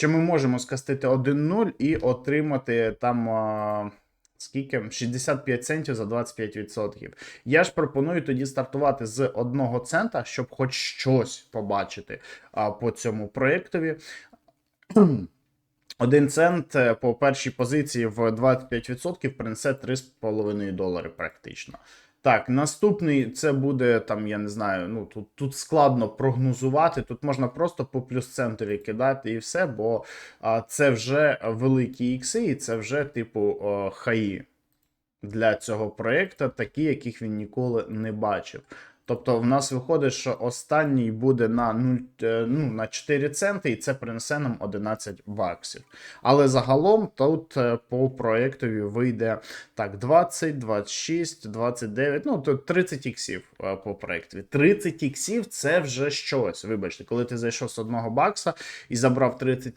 що ми можемо скастити 1-0 і отримати там. а, Скільки? 65 центів за 25%. Я ж пропоную тоді стартувати з одного цента, щоб хоч щось побачити а, по цьому проєктові. Один цент е, по першій позиції в 25% принесе 3,5 долари практично. Так, наступний це буде там, я не знаю, ну тут, тут складно прогнозувати. Тут можна просто по плюс-центові кидати і все, бо а, це вже великі ікси, і це вже, типу, о, хаї для цього проєкту, такі, яких він ніколи не бачив. Тобто, в нас виходить, що останній буде на 0, е, ну, на 4 центи, і це принесе нам 11 баксів. Але загалом тут е, по проєктові вийде так: 20, 26, 29, ну то 30 іксів е, по проєктові. 30 іксів це вже щось. Вибачте, коли ти зайшов з одного бакса і забрав 30